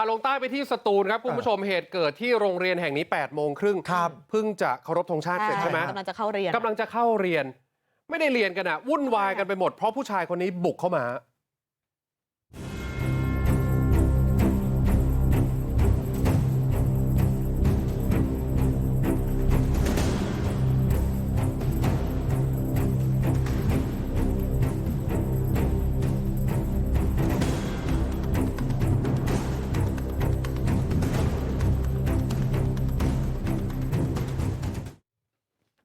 าลงใต้ไปที่สตูลครับคุณผู้ชมเหตุเกิดที่โรงเรียนแห่งนี้8ปดโมงครึ่งครับเพิ่งจะเคารพธงชาติเสร็จใช่ไหมกำลังจะเข้าเรียนกำลังจะเข้าเรียนไม่ได้เรียนกันอะวุ่นวายกันไปหมดเพราะผู้ชายคนนี้บุกเข้ามา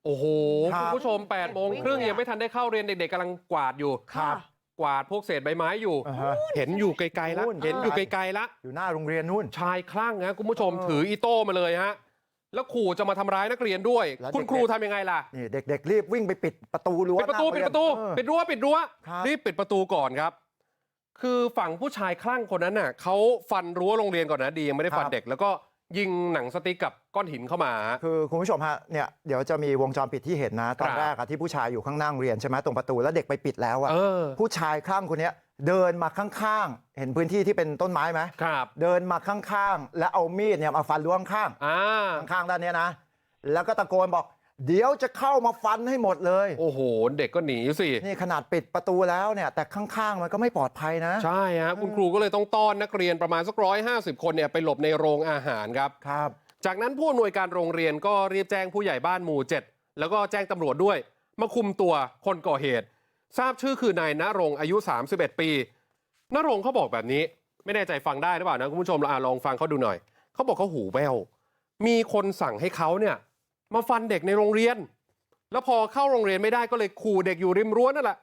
โอ้โหครัคุบณผู้ชม8ปดโมงครึ่งยังไม่ทันได้เข้าเรียนเด็กๆกำลังกวาดอยู่ครับกวาดพวกเศษใบไม้อยู่อ่าฮะเห็นอยู่ไกลๆแล้วนู่นเห็นอยู่ไกลๆแล้วอยู่หน้าโรงเรียนนู่นชายคลั่งนะคุณผู้ชมเออถืออีโต้มาเลยฮะแล้วขู่จะมาทำร้ายนักเรียนด้วยแล้วคุณเด็กๆครูทำยังไงล่ะนี่เด็กๆรีบวิ่งไปปิดประตูรั้วปิดประตูหปิดน้าประตูโงเยนปิดรั้วปิดรั้วครับรีบปิดประตูก่อนครับ คือฝั่งผู้ชายคลั่งคนนั้นน่ะเขาฟันรั้วโรงเรียนก่อนนะดียังไม่ได้ฟันครับเด็กแล้วก็ ยิงหนังสติ๊กกับก้อนหินเข้ามา คือคุณผู้ชมฮะเนี่ยเดี๋ยวจะมีวงจรปิดที่เห็นนะ ตอนครับแรกอะที่ผู้ชายอยู่ข้างหน้าโรงเรียนใช่ไหมตรงประตูแล้วเด็กไปปิดแล้วอะเออผู้ชายคลั่งคนเนี้ยเดินมาข้างๆ เห็นพื้นที่ที่เป็นต้นไม้ไหมครับเดินมาข้างๆ แล้วเอามีดเนี่ยมาฟันรั้วข้างอ่าๆข้างๆด้านเนี้ยนะ แล้วก็ตะโกนบอก เดี๋ยวจะเข้ามาฟันให้หมดเลยโอ้โหเด็กก็หนีสินี่ขนาดปิดประตูแล้วเนี่ยแต่ข้างๆมันก็ไม่ปลอดภัยนะใช่ฮะคุณครูก็เลยต้องต้อนนักเรียนประมาณสักร้อยห้าสิบคนเนี่ยไปหลบในโรงอาหารครับครับ จากนั้นผู้อำนวยการโรงเรียนก็รีบแจ้งผู้ใหญ่บ้านหมู่7แล้วก็แจ้งตำรวจด้วยมาคุมตัวคนก่อเหตุ ทราบชื่อคือนายณรงค์อายุ 31 ปีณรงค์เขาบอกแบบนี้ ไม่แน่ใจฟังได้หรือเปล่านะคุณผู้ชมเราอะลองฟังเขาดูหน่อยเขาบอกเขาหูแว่วมีคนสั่งให้เขาเนี่ย มาฟันเด็กในโรงเรียน แล้วพอเข้าโรงเรียนไม่ได้ก็เลยขู่เด็กอยู่ริมรั้วนั่นแหละ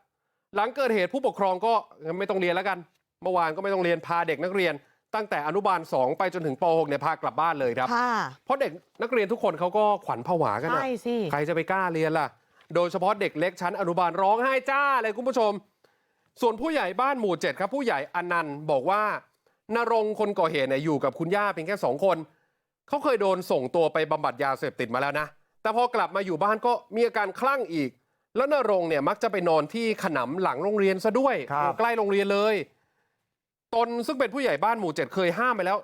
หลังเกิดเหตุผู้ปกครองก็ไม่ต้องเรียนแล้วกัน เมื่อวานก็ไม่ต้องเรียนพาเด็กนักเรียน ตั้งแต่อนุบาล 2 ไปจนถึงป .6 เนี่ยพากลับบ้านเลยครับค่ะเพราะเด็กนักเรียนทุกคนเขาก็ขวัญผวากันนะใช่สิใครจะไปกล้าเรียนล่ะ โดยเฉพาะเด็กเล็กชั้นอนุบาลร้องไห้จ้าเลยคุณผู้ชม ส่วนผู้ใหญ่บ้านหมู่เจ็ดครับ ผู้ใหญ่อนันต์บอกว่านรงค์คนก่อเหตุเนี่ยอยู่กับคุณย่าเพียงแค่สองคนเขาเคยโดนส่งตัวไปบำบัดยาเสพติดมาแล้วนะ แต่พอกลับมาอยู่บ้านก็มีอาการคลั่งอีกแล้วนรงค์เนี่ยมักจะไปนอนที่ขนำหลังโรงเรียนซะด้วยครับใกล้โรงเรียนเลยตนซึ่งเป็นผู้ใหญ่บ้านหมู่เจ็ดเคยห้ามไปแล้ว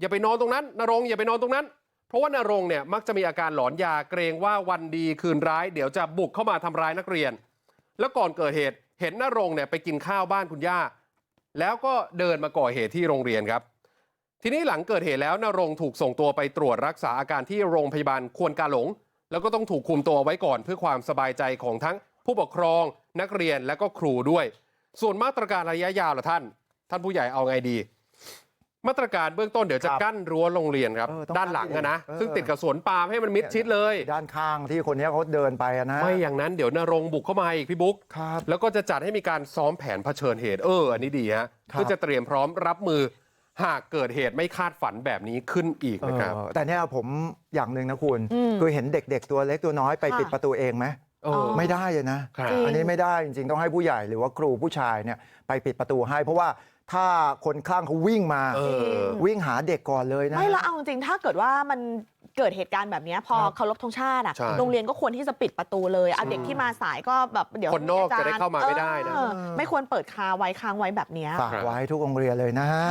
อย่าไปนอนตรงนั้นนรงค์อย่าไปนอนตรงนั้น เพราะว่านรงค์เนี่ยมักจะมีอาการหลอนยาเกรงว่าวันดีคืนร้ายเดี๋ยวจะบุกเข้ามาทำร้ายนักเรียน แล้วก่อนเกิดเหตุเห็นนรงค์เนี่ยไปกินข้าวบ้านคุณย่า แล้วก็เดินมาก่อเหตุที่โรงเรียนครับ ทีนี้หลังเกิดเหตุแล้วนรงค์ถูกส่งตัวไปตรวจรักษาอาการที่โรงพยาบาลควนกาหลง แล้วก็ต้องถูกคุมตัวไว้ก่อนเพื่อความสบายใจของทั้งผู้ปกครองนักเรียนและก็ครูด้วย ส่วนมาตรการระยะยาวล่ะท่าน ท่านผู้ใหญ่เอาไงดี มาตรการเบื้องต้นเดี๋ยวจะครับกั้นรั้วโรงเรียนครับ เออต้องด้านหลังอะนะเออซึ่งติดกับสวนปาล์มให้มันมิดชิดเลย ด้านข้างที่คนเนี้ยเขาเดินไปอะนะไม่อย่างนั้นเดี๋ยวนรงค์บุกเข้ามาอีกพี่บุ๊กครับ แล้วก็จะจัดให้มีการซ้อมแผนเผชิญเหตุเอออันนี้ดีฮะครับ เพื่อจะเตรียมพร้อมรับมือ หากเกิดเหตุไม่คาดฝันแบบนี้ขึ้นอีกนะครับเออแต่เนี่ยผมอย่างหนึ่งนะคุณอืมคือเห็นเด็ก ๆ ตัวเล็กตัวน้อยไปค่ะปิดประตูเองไหมเออไม่ได้เลยนะครับจริงอันนี้ไม่ได้จริงๆต้องให้ผู้ใหญ่หรือว่าครูผู้ชายเนี่ยไปปิดประตูให้ เพราะว่าถ้าคนข้างเขาวิ่งมาเออวิ่งหาเด็กก่อนเลยนะไม่ละเอาจริงๆถ้าเกิดว่ามันเกิดเหตุการณ์แบบเนี้ยพอครับเคารพธงชาติอะใช่โรงเรียนก็ควรที่จะปิดประตูเลยเอาเด็กที่มาสายก็แบบเดี๋ยวคนนอกอจรย์จะได้เข้ามาไม่ได้นะเออไม่ควรเปิดคาไว้ค้างไว้แบบเนี้ยฝากไว้ทุกโรงเรียนเลยนะฮะ